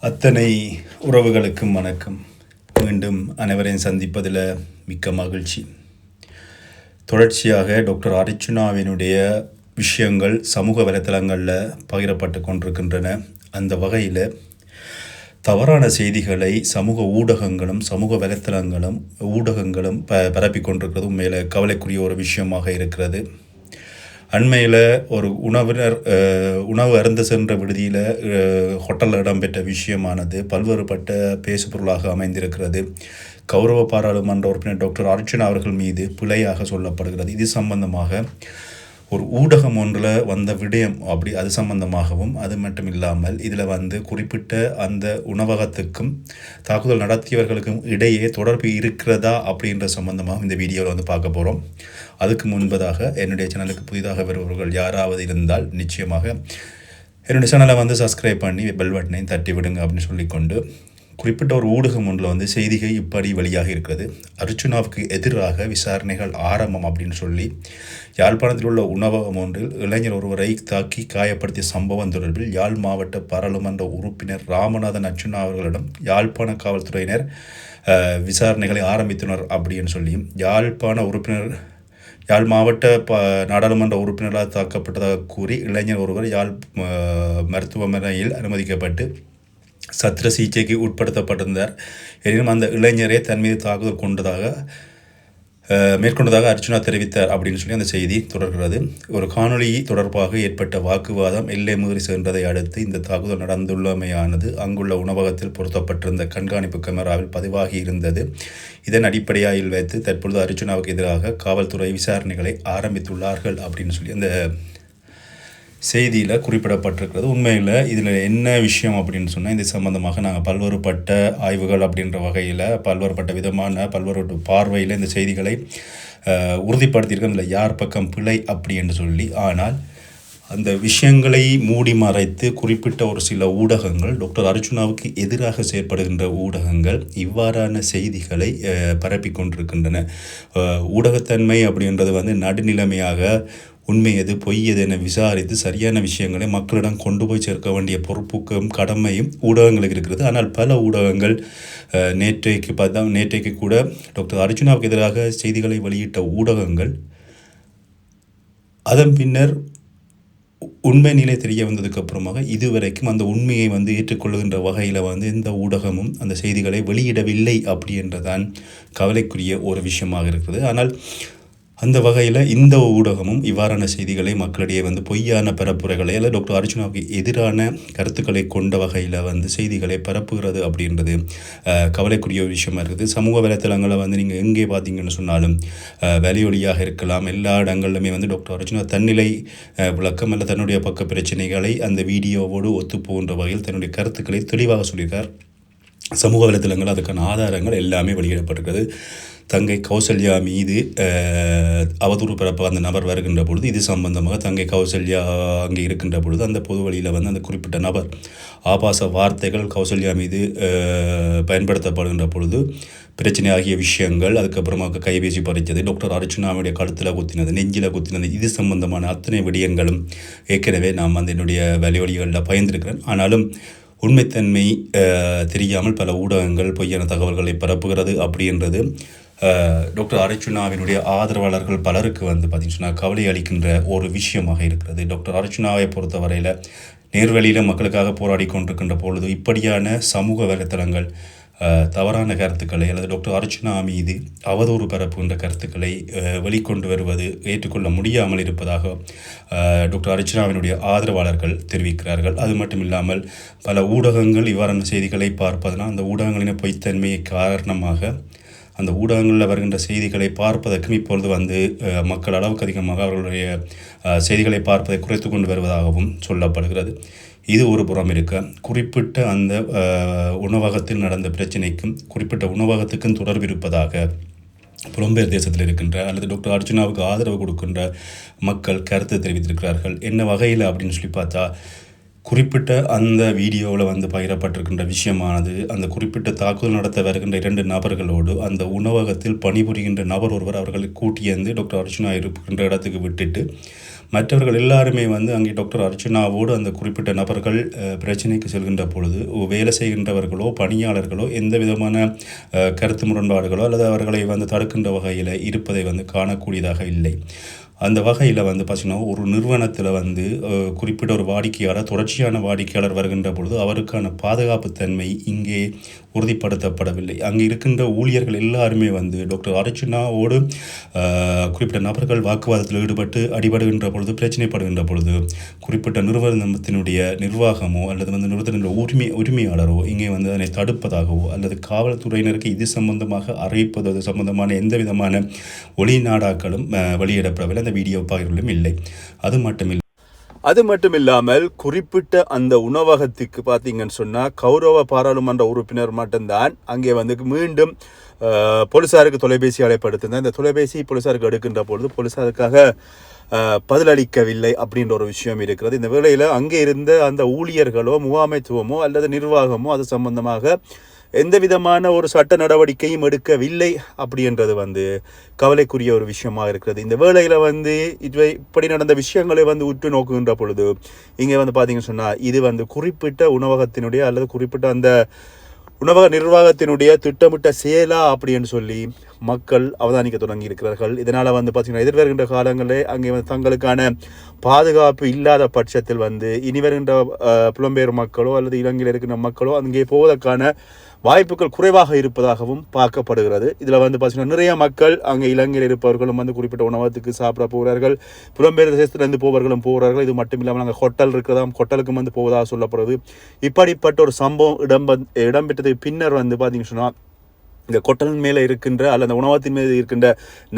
அத்தனை உறவுகளுக்கும் வணக்கம். மீண்டும் அனைவரையும் சந்திப்பதில் மிக்க மகிழ்ச்சி. தொடர்ச்சியாக டாக்டர் அரிச்சுனாவினுடைய விஷயங்கள் சமூக வலைத்தளங்களில் பகிரப்பட்டு கொண்டிருக்கின்றன. அந்த வகையில் தவறான செய்திகளை சமூக ஊடகங்களும் சமூக வலைத்தளங்களும் ஊடகங்களும் ப பரப்பிக் கொண்டிருக்கிறது. உண்மையில் கவலைக்குரிய ஒரு விஷயமாக இருக்கிறது. அண்மையில் ஒரு உணவினர் உணவு அருந்த சென்ற விடுதியில் ஹோட்டலில் இடம்பெற்ற விஷயமானது பல்வேறுபட்ட பேசுபொருளாக அமைந்திருக்கிறது. கௌரவ பாராளுமன்ற உறுப்பினர் டாக்டர் அர்ச்சனா அவர்கள் மீது பிழையாக சொல்லப்படுகிறது. இது சம்பந்தமாக ஒரு ஊடகம் ஒன்றில் வந்த விடயம் அப்படி அது சம்பந்தமாகவும் அது மட்டும் இல்லாமல் இதில் வந்து குறிப்பிட்ட அந்த உணவகத்துக்கும் தாக்குதல் நடத்தியவர்களுக்கும் இடையே தொடர்பு இருக்கிறதா அப்படின்ற சம்பந்தமாகவும் இந்த வீடியோவில் வந்து பார்க்க போகிறோம் அதுக்கு முன்பதாக என்னுடைய சேனலுக்கு புதிதாக வருபவர்கள் யாராவது இருந்தால் நிச்சயமாக என்னுடைய சேனலை வந்து சப்ஸ்கிரைப் பண்ணி பெல் பட்டனையும் தட்டி விடுங்க அப்படின்னு சொல்லிக்கொண்டு குறிப்பிட்ட ஒரு ஊடகம் ஒன்றில் வந்து செய்திகள் இப்படி வழியாக இருக்கிறது. அர்ச்சுனாவுக்கு எதிராக விசாரணைகள் ஆரம்பம் அப்படின்னு சொல்லி யாழ்ப்பாணத்தில் உள்ள உணவகம் ஒன்றில் இளைஞர் ஒருவரை தாக்கி காயப்படுத்திய சம்பவம் தொடர்பில் யாழ் மாவட்ட பாராளுமன்ற உறுப்பினர் ராமநாதன் அர்ச்சுனா அவர்களிடம் யாழ்ப்பாண காவல்துறையினர் விசாரணைகளை ஆரம்பித்தனர் அப்படின்னு சொல்லியும் யாழ்ப்பாண உறுப்பினர் யாழ் மாவட்ட ப நாடாளுமன்ற உறுப்பினராக தாக்கப்பட்டதாக கூறி இளைஞர் ஒருவர் யாழ் மருத்துவமனையில் அனுமதிக்கப்பட்டு சத்திர சிகிச்சைக்கு உட்படுத்தப்பட்டிருந்தார். எனினும் அந்த இளைஞரே தன் மீது தாக்குதல் கொண்டதாக மேற்கொண்டதாக அர்ச்சுனா தெரிவித்தார் அப்படின்னு சொல்லி அந்த செய்தி தொடர்கிறது. ஒரு காணொளி தொடர்பாக ஏற்பட்ட வாக்குவாதம் எல்லை மீறி சென்றதை அடுத்து இந்த தாக்குதல் நடந்துள்ளமையானது அங்குள்ள உணவகத்தில் பொருத்தப்பட்டிருந்த கண்காணிப்பு கேமராவில் பதிவாகி இருந்தது. இதன் அடிப்படையில் வைத்து தற்பொழுது அர்ச்சுனாவுக்கு எதிராக காவல்துறை விசாரணைகளை ஆரம்பித்துள்ளார்கள் அப்படின்னு சொல்லி அந்த செய்தியில் குறிப்பிடப்பட்டிருக்கிறது. உண்மையில் இதில் என்ன விஷயம் அப்படின்னு சொன்னால் இது சம்பந்தமாக நாங்கள் பல்வேறுபட்ட ஆய்வுகள் அப்படின்ற வகையில் பல்வேறுபட்ட விதமான பல்வேறு பார்வையில் இந்த செய்திகளை உறுதிப்படுத்தியிருக்கோம். இதில் யார் பக்கம் பிழை அப்படி என்று சொல்லி ஆனால் அந்த விஷயங்களை மூடி மறைத்து குறிப்பிட்ட ஒரு சில ஊடகங்கள் டாக்டர் அர்ஜுனாவுக்கு எதிராக செயற்படுகின்ற ஊடகங்கள் இவ்வாறான செய்திகளை பரப்பி பரப்பிக் கொண்டிருக்கின்றன. ஊடகத்தன்மை அப்படின்றது வந்து நடுநிலைமையாக உண்மை எது பொய் எது என விசாரித்து சரியான விஷயங்களை மக்களிடம் கொண்டு போய் சேர்க்க வேண்டிய பொறுப்புக்கும் கடமையும் ஊடகங்களுக்கு இருக்கிறது. ஆனால் பல ஊடகங்கள் நேற்றைக்கு பார்த்தா நேற்றைக்கு கூட டாக்டர் அர்ஜுனாவுக்கு எதிராக செய்திகளை வெளியிட்ட ஊடகங்கள் அதன் பின்னர் உண்மை நிலை தெரிய வந்ததுக்கு அப்புறமாக இதுவரைக்கும் அந்த உண்மையை வந்து ஏற்றுக்கொள்ளுகின்ற வகையில் வந்து எந்த ஊடகமும் அந்த செய்திகளை வெளியிடவில்லை அப்படின்றதான் கவலைக்குரிய ஒரு விஷயமாக இருக்கிறது ஆனால் அந்த வகையில் இந்த ஊடகமும் இவ்வாறான செய்திகளை மக்களிடையே வந்து பொய்யான பரப்புரைகளை அல்ல டாக்டர் அர்ஜுனாவுக்கு எதிரான கருத்துக்களை கொண்ட வகையில் வந்து செய்திகளை பரப்புகிறது அப்படின்றது கவலைக்குரிய ஒரு விஷயமா இருக்குது. சமூக வலைத்தளங்களை வந்து நீங்கள் எங்கே பார்த்தீங்கன்னு சொன்னாலும் அஹ், இருக்கலாம். எல்லா இடங்கள்லுமே வந்து டாக்டர் அர்ஜுனா தன்னிலை விளக்கம் அல்ல தன்னுடைய பக்க பிரச்சனைகளை அந்த வீடியோவோடு ஒத்து வகையில் தன்னுடைய கருத்துக்களை தெளிவாக சொல்லியிருக்கார். சமூக வலைத்தளங்கள் அதுக்கான ஆதாரங்கள் எல்லாமே வெளியிடப்பட்டிருக்கிறது. தங்கை கௌசல்யா மீது அவதூறு பரப்ப அந்த நபர் வருகின்ற பொழுது இது சம்பந்தமாக தங்கை கௌசல்யா அங்கே இருக்கின்ற பொழுது அந்த பொது வழியில் வந்து அந்த குறிப்பிட்ட நபர் ஆபாச வார்த்தைகள் கௌசல்யா மீது பயன்படுத்தப்படுகின்ற பொழுது பிரச்சனை ஆகிய விஷயங்கள் அதுக்கப்புறமா கைபேசி பறித்தது டாக்டர் அர்ச்சுனாவுடைய கழுத்தில் குத்தினது நெஞ்சில் குத்தினது இது சம்பந்தமான அத்தனை விடயங்களும் ஏற்கனவே நான் வந்து என்னுடைய வழிவழிகளில் பயந்திருக்கிறேன் ஆனாலும் உண்மைத்தன்மை தெரியாமல் பல ஊடகங்கள் பொய்யான தகவல்களை பரப்புகிறது அப்படின்றது டாக்டர் அர்ச்சுனாவினுடைய ஆதரவாளர்கள் பலருக்கு வந்து பார்த்தீங்கன்னு சொன்னால் கவலை அளிக்கின்ற ஒரு விஷயமாக இருக்கிறது. டாக்டர் அர்ச்சுனாவை பொறுத்தவரையில் நேர்வழியில் மக்களுக்காக போராடி கொண்டிருக்கின்ற பொழுது இப்படியான சமூக வலைத்தளங்கள் தவறான கருத்துக்களை அல்லது டாக்டர் அர்ச்சனா மீது அவதூறு பரப்புகின்ற கருத்துக்களை வெளிக்கொண்டு வருவது ஏற்றுக்கொள்ள முடியாமல் இருப்பதாக டாக்டர் அர்ச்சனாவினுடைய ஆதரவாளர்கள் தெரிவிக்கிறார்கள். அது மட்டும் இல்லாமல் பல ஊடகங்கள் இவ்வாறான செய்திகளை பார்ப்பதனால் அந்த ஊடகங்களின் பொய்த்தன்மையை காரணமாக அந்த ஊடகங்களில் வருகின்ற செய்திகளை பார்ப்பதற்கும் இப்பொழுது வந்து மக்கள் அளவுக்கு அதிகமாக அவர்களுடைய செய்திகளை பார்ப்பதை குறைத்து கொண்டு வருவதாகவும் சொல்லப்படுகிறது. இது ஒரு புறம் இருக்க. குறிப்பிட்ட அந்த உணவகத்தில் நடந்த பிரச்சனைக்கும் குறிப்பிட்ட உணவகத்துக்கும் தொடர்பு இருப்பதாக புலம்பெயர் தேசத்தில் இருக்கின்ற அல்லது டாக்டர் அர்ஜுனாவுக்கு ஆதரவு கொடுக்கின்ற மக்கள் கருத்து தெரிவித்திருக்கிறார்கள். என்ன வகையில் அப்படின்னு சொல்லி பார்த்தா குறிப்பிட்ட அந்த வீடியோவில் வந்து பகிரப்பட்டிருக்கின்ற விஷயமானது அந்த குறிப்பிட்ட தாக்குதல் நடத்த வருகின்ற இரண்டு நபர்களோடு அந்த உணவகத்தில் பணிபுரிகின்ற நபர் ஒருவர் அவர்களை கூட்டியந்து டாக்டர் அர்ஜுனா இருக்கின்ற இடத்துக்கு விட்டுட்டு மற்றவர்கள் எல்லாருமே வந்து அங்கே டாக்டர் அர்ச்சனாவோடு அந்த குறிப்பிட்ட நபர்கள் பிரச்சனைக்கு செல்கின்ற பொழுது வேலை செய்கின்றவர்களோ பணியாளர்களோ எந்த விதமான கருத்து முரண்பாடுகளோ அல்லது அவர்களை வந்து தடுக்கின்ற வகையில் இருப்பதை வந்து காணக்கூடியதாக இல்லை. அந்த வகையில் வந்து பார்த்திங்கன்னா ஒரு நிறுவனத்தில் வந்து குறிப்பிட்ட ஒரு வாடிக்கையாளர் தொடர்ச்சியான வாடிக்கையாளர் வருகின்ற பொழுது அவருக்கான பாதுகாப்பு தன்மை இங்கே உறுதிப்படுத்தப்படவில்லை. அங்கே இருக்கின்ற ஊழியர்கள் எல்லாருமே வந்து டாக்டர் அர்ச்சனாவோடு குறிப்பிட்ட நபர்கள் வாக்குவாதத்தில் ஈடுபட்டு அடிபடுகின்ற பொழுது பிரச்சனைப்படுகின்ற பொழுது குறிப்பிட்ட நிறுவனத்தினுடைய நிர்வாகமோ அல்லது வந்து நிறுவனத்தினுடைய உரிமை உரிமையாளரோ இங்கே வந்து அதனை தடுப்பதாகவோ அல்லது காவல்துறையினருக்கு இது சம்பந்தமாக அறிவிப்பது அது சம்பந்தமான எந்த விதமான ஒளி நாடாக்களும் வெளியிடப்படவில்லை. அந்த வீடியோ பகிர்வுகளும் இல்லை. அது மட்டுமில்லை. அது மட்டும் இல்லாமல் குறிப்பிட்ட அந்த உணவகத்துக்கு பார்த்தீங்கன்னு சொன்னால் கௌரவ பாராளுமன்ற உறுப்பினர் மட்டும்தான் அங்கே வந்து மீண்டும் போலீஸாருக்கு போலீசாருக்கு தொலைபேசி அழைப்படுத்திருந்தேன் இந்த தொலைபேசி போலீசாருக்கு எடுக்கின்ற பொழுது போலீசாருக்காக பதிலளிக்கவில்லை அப்படின்ற ஒரு விஷயம் இருக்கிறது. இந்த வேளையில் அங்கே இருந்த அந்த ஊழியர்களோ முகாமைத்துவமோ அல்லது நிர்வாகமோ அது சம்பந்தமாக எந்த விதமான ஒரு சட்ட நடவடிக்கையும் எடுக்கவில்லை அப்படின்றது வந்து கவலைக்குரிய ஒரு விஷயமா இருக்கிறது. இந்த வேலையில் வந்து இது இப்படி நடந்த விஷயங்களை வந்து உற்று நோக்குகின்ற பொழுது இங்கே வந்து பார்த்தீங்கன்னு சொன்னால் இது வந்து குறிப்பிட்ட உணவகத்தினுடைய அல்லது குறிப்பிட்ட அந்த உணவக நிர்வாகத்தினுடைய திட்டமிட்ட செயலா அப்படின்னு சொல்லி மக்கள் அவதானிக்க தொடங்கி இருக்கிறார்கள் இதனால் வந்து பார்த்தீங்கன்னா எதிர்வருகின்ற காலங்களே அங்கே வந்து தங்களுக்கான பாதுகாப்பு இல்லாத பட்சத்தில் வந்து இனி வருகின்ற புலம்பெயர் மக்களோ அல்லது இலங்கையில் இருக்கின்ற மக்களோ அங்கே போவதற்கான வாய்ப்புகள் குறைவாக இருப்பதாகவும் பார்க்கப்படுகிறது. இதில் வந்து பார்த்தீங்கன்னா நிறைய மக்கள் அங்கே இலங்கையில் இருப்பவர்களும் வந்து குறிப்பிட்ட உணவகத்துக்கு சாப்பிட போகிறார்கள் புலம்பெயர் தேசத்திலிருந்து போவர்களும் போகிறார்கள். இது மட்டும் இல்லாமல் அங்கே ஹோட்டல் இருக்கிறதாம் ஹோட்டலுக்கும் வந்து போவதாக சொல்லப்படுறது இப்படிப்பட்ட ஒரு சம்பவம் இடம் இடம்பெற்றது பின்னர் வந்து பார்த்தீங்கன்னு சொன்னால் இந்த கொட்டலின் மேலே இருக்கின்ற அல்லது அந்த உணவகத்தின் மீது இருக்கின்ற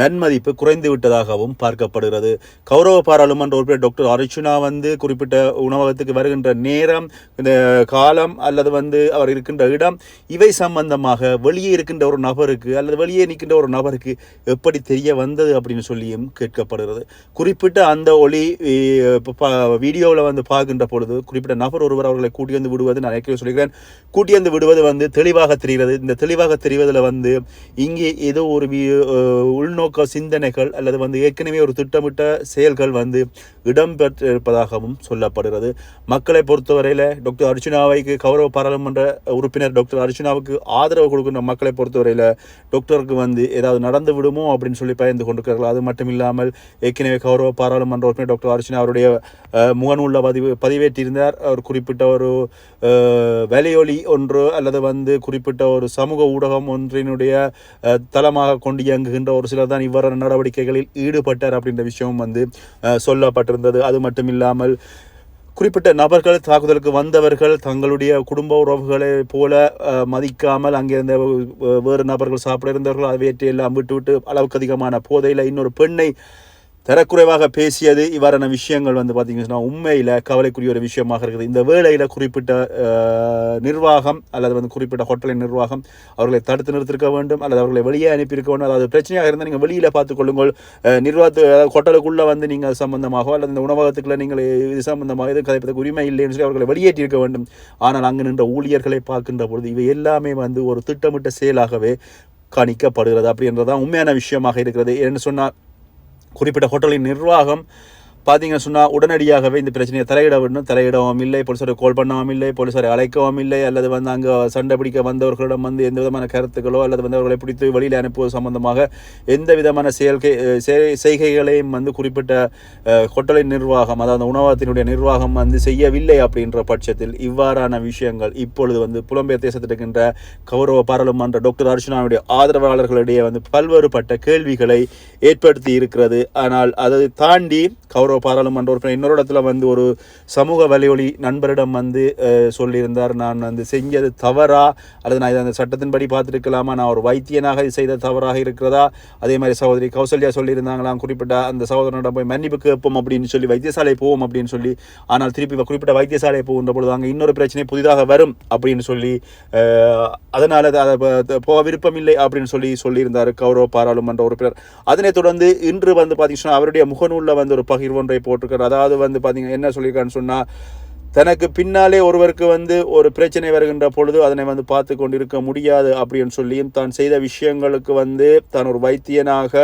நன்மதிப்பு குறைந்து விட்டதாகவும் பார்க்கப்படுகிறது. கௌரவ பாராளுமன்ற உறுப்பினர் டாக்டர் அர்ச்சுனா வந்து குறிப்பிட்ட உணவகத்துக்கு வருகின்ற நேரம் இந்த காலம் அல்லது வந்து அவர் இருக்கின்ற இடம் இவை சம்பந்தமாக வெளியே இருக்கின்ற ஒரு நபருக்கு அல்லது வெளியே நிற்கின்ற ஒரு நபருக்கு எப்படி தெரிய வந்தது அப்படின்னு சொல்லியும் கேட்கப்படுகிறது. குறிப்பிட்ட அந்த ஒளி வீடியோவில் வந்து பார்க்கின்ற பொழுது குறிப்பிட்ட நபர் ஒருவர் அவர்களை கூட்டி வந்து விடுவது நான் ஏற்கனவே சொல்கிறேன். கூட்டி வந்து விடுவது வந்து தெளிவாக தெரிகிறது. இந்த தெளிவாக தெரிவதில் வந்து இங்கே ஏதோ ஒரு உள்நோக்க சிந்தனைகள் அல்லது வந்து ஏற்கனவே ஒரு திட்டமிட்ட செயல்கள் வந்து இடம்பெற்றிருப்பதாகவும் சொல்லப்படுகிறது. மக்களை பொறுத்தவரையில் டாக்டர் அர்ஜுனாவைக்கு கௌரவ பாராளுமன்ற உறுப்பினர் டாக்டர் அர்ஜுனாவுக்கு ஆதரவு கொடுக்கின்ற மக்களை பொறுத்தவரையில் டாக்டருக்கு வந்து ஏதாவது நடந்து விடுமோ அப்படின்னு சொல்லி பயந்து கொண்டிருக்கிறார்கள். அது மட்டும் இல்லாமல் ஏற்கனவே கௌரவ பாராளுமன்ற உறுப்பினர் டாக்டர் அர்ஜுனா அவருடைய முகநூலில் பதிவு பதிவேற்றியிருந்தார். அவர் குறிப்பிட்ட ஒரு வலையொலி ஒன்று அல்லது வந்து குறிப்பிட்ட ஒரு சமூக ஊடகம் ஒன்று ஒன்றினுடைய தளமாக கொண்டு இயங்குகின்ற ஒரு சிலர் தான் இவ்வாறான நடவடிக்கைகளில் ஈடுபட்டார் அப்படின்ற விஷயம் வந்து சொல்லப்பட்டிருந்தது. அது மட்டும் இல்லாமல் குறிப்பிட்ட நபர்கள் தாக்குதலுக்கு வந்தவர்கள் தங்களுடைய குடும்ப உறவுகளை போல மதிக்காமல் அங்கே இருந்த வேறு நபர்கள் சாப்பிட இருந்தவர்கள் அதை எல்லாம் விட்டு விட்டு அளவுக்கு அதிகமான போதையில் இன்னொரு பெண்ணை தரக்குறைவாக பேசியது இவ்வாறான விஷயங்கள் வந்து பார்த்தீங்கன்னா உண்மையில் கவலைக்குரிய ஒரு விஷயமாக இருக்குது. இந்த வேளையில் குறிப்பிட்ட நிர்வாகம் அல்லது வந்து குறிப்பிட்ட ஹோட்டலின் நிர்வாகம் அவர்களை தடுத்து நிறுத்திருக்க வேண்டும் அல்லது அவர்களை வெளியே அனுப்பியிருக்க வேண்டும். அதாவது பிரச்சனையாக இருந்தால் நீங்கள் வெளியில் பார்த்துக்கொள்ளுங்கள் நிர்வாகத்து அதாவது ஹோட்டலுக்குள்ளே வந்து நீங்கள் அது சம்பந்தமாக அல்லது இந்த உணவகத்துக்குள்ள நீங்கள் இது சம்பந்தமாக இது கதைப்பதற்கு உரிமை இல்லைன்னு சொல்லி அவர்களை வெளியேற்றியிருக்க வேண்டும். ஆனால் அங்கு நின்ற ஊழியர்களை பார்க்கின்ற பொழுது இவை எல்லாமே வந்து ஒரு திட்டமிட்ட செயலாகவே கணிக்கப்படுகிறது. அப்படின்றதான் உண்மையான விஷயமாக இருக்கிறது. என்று சொன்னால் குறிப்பிட்ட ஹோட்டலின் நிர்வாகம் பார்த்தீங்கன்னு சொன்னால் உடனடியாகவே இந்த பிரச்சனையை தலையிட விடணும் தலையிடவும் இல்லை போலீஸாரை கால் பண்ணவும் இல்லை போலீஸாரை அழைக்கவும் இல்லை அல்லது வந்து அங்கே சண்டை பிடிக்க வந்தவர்களிடம் வந்து எந்த விதமான கருத்துக்களோ அல்லது வந்து அவர்களை பிடித்து வெளியில் அனுப்புவது சம்பந்தமாக எந்த விதமான செயல்கை செய்கைகளையும் வந்து குறிப்பிட்ட கொட்டலை நிர்வாகம் அதாவது உணவகத்தினுடைய நிர்வாகம் வந்து செய்யவில்லை அப்படின்ற பட்சத்தில் இவ்வாறான விஷயங்கள் இப்பொழுது வந்து புலம்பெயர் தேசத்தில் இருக்கின்ற கௌரவ பாராளுமன்ற டாக்டர் அர்ச்சனாவுடைய ஆதரவாளர்களிடையே வந்து பல்வேறுபட்ட கேள்விகளை ஏற்படுத்தி இருக்கிறது. ஆனால் அதை தாண்டி கௌரவ பாராளுமன்ற உறுப்பினர். இன்னொரு இடத்துல வந்து ஒரு சமூக வலியொலி நண்பரிடம் வந்து சொல்லியிருந்தார். நான் வந்து செஞ்சது தவறா? அல்லது நான் இதை அந்த சட்டத்தின்படி பார்த்துருக்கலாமா? நான் ஒரு வைத்தியனாக இது செய்த தவறாக இருக்கிறதா? அதே மாதிரி சகோதரி கௌசல்யா சொல்லியிருந்தாங்களாம். குறிப்பிட்ட அந்த சகோதரனிடம் போய் மன்னிப்பு கேட்போம் அப்படின்னு சொல்லி வைத்தியசாலை போவோம் அப்படின்னு சொல்லி ஆனால் திருப்பி குறிப்பிட்ட வைத்தியசாலை போகின்ற பொழுது அங்கே இன்னொரு பிரச்சனை புதிதாக வரும் அப்படின்னு சொல்லி அதனால் அதை போக விருப்பமில்லை அப்படின்னு சொல்லி சொல்லியிருந்தார் கௌரவ பாராளுமன்ற உறுப்பினர். அதனைத் தொடர்ந்து இன்று வந்து பார்த்தீங்கன்னா அவருடைய முகநூலில் வந்து ஒரு பகிர்வு ஒன்றை போட்டிருக்கார். அதாவது வந்து பார்த்தீங்கன்னா என்ன சொல்லியிருக்கான்னு சொன்னால் தனக்கு பின்னாலே ஒருவருக்கு வந்து ஒரு பிரச்சனை வருகின்ற பொழுது அதனை வந்து பார்த்து கொண்டிருக்க முடியாது அப்படின்னு சொல்லியும் தான் செய்த விஷயங்களுக்கு வந்து தான் ஒரு வைத்தியனாக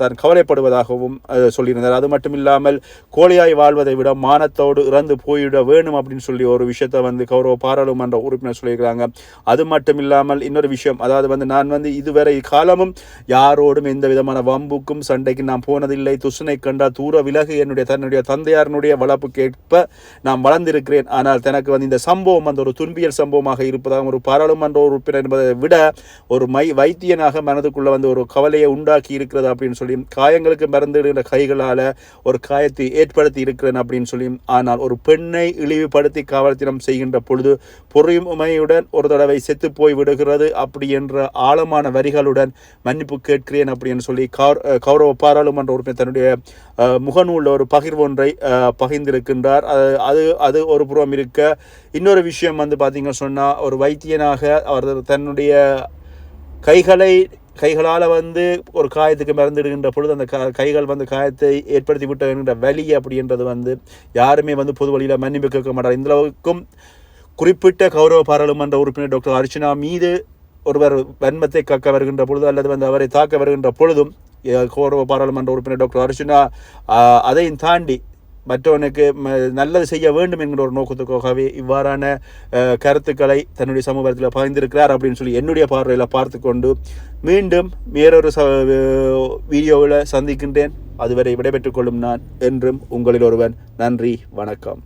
தான் கவலைப்படுவதாகவும் சொல்லியிருந்தார். அது மட்டும் இல்லாமல் கோழியாய் வாழ்வதை விட மானத்தோடு இறந்து போய்விட வேணும் அப்படின்னு சொல்லி ஒரு விஷயத்தை வந்து கௌரவ பாராளுமன்ற உறுப்பினர் சொல்லியிருக்கிறாங்க. அது மட்டும் இல்லாமல் இன்னொரு விஷயம் அதாவது வந்து நான் வந்து இதுவரை காலமும் யாரோடும் எந்த விதமான வம்புக்கும் சண்டைக்கு நான் போனதில்லை. துசனை கண்டா தூர விலகு என்னுடைய தன்னுடைய தந்தையாரனுடைய வளர்ப்புக்கேற்ப நான் வளர்ந்திருக்கிறேன். ஆனால் தனக்கு வந்து இந்த சம்பவம் வந்து ஒரு துன்பியல் சம்பவமாக இருப்பதாக ஒரு பாராளுமன்ற உறுப்பினர் என்பதை விட ஒரு மை வைத்தியனாக மனதுக்குள்ள வந்து ஒரு கவலையை உண்டா உண்டாக்கி இருக்கிறது அப்படின்னு சொல்லி காயங்களுக்கு மறந்துடுகிற கைகளால் ஒரு காயத்தை ஏற்படுத்தி இருக்கிறேன் அப்படின்னு சொல்லி ஆனால் ஒரு பெண்ணை இழிவுபடுத்தி காவல்தினம் செய்கின்ற பொழுது பொறுமையுடன் ஒரு தடவை செத்து போய் விடுகிறது அப்படி என்ற ஆழமான வரிகளுடன் மன்னிப்பு கேட்கிறேன் அப்படின்னு சொல்லி கௌர- கௌரவ பாராளுமன்ற உறுப்பினர் தன்னுடைய முகநூலில் ஒரு பகிர்வு ஒன்றை பகிர்ந்திருக்கின்றார். அது அது அது ஒரு புறம் இருக்க இன்னொரு விஷயம் வந்து பார்த்தீங்க சொன்னால் ஒரு வைத்தியனாக அவர் தன்னுடைய கைகளை கைகளால் வந்து ஒரு காயத்துக்கு மறந்துடுகின்ற பொழுது அந்த க கைகள் வந்து காயத்தை ஏற்படுத்தி விட்ட வலி அப்படின்றது வந்து யாருமே வந்து பொது வழியில் மன்னிப்பு கேட்க மாட்டார். இந்த அளவுக்கும் குறிப்பிட்ட கௌரவ பாராளுமன்ற உறுப்பினர் டாக்டர் அர்ச்சனா மீது ஒருவர் வன்மத்தை காக்க வருகின்ற பொழுது அல்லது வந்து அவரை தாக்க வருகின்ற பொழுதும் கௌரவ பாராளுமன்ற உறுப்பினர் டாக்டர் அர்ச்சனா அதையும் தாண்டி மற்றவனுக்கு ம- நல்லது செய்ய வேண்டும் என்கிற ஒரு நோக்கத்துக்காகவே இவ்வாறான கருத்துக்களை தன்னுடைய சமூகத்தில் பகிர்ந்திருக்கிறார் அப்படின்னு சொல்லி என்னுடைய பார்வையில் பார்த்து கொண்டு மீண்டும் வேறொரு ச வீடியோவில் சந்திக்கின்றேன். அதுவரை விடைபெற்றுக் கொள்ளும் நான் என்றும் உங்களில் ஒருவன். நன்றி வணக்கம்.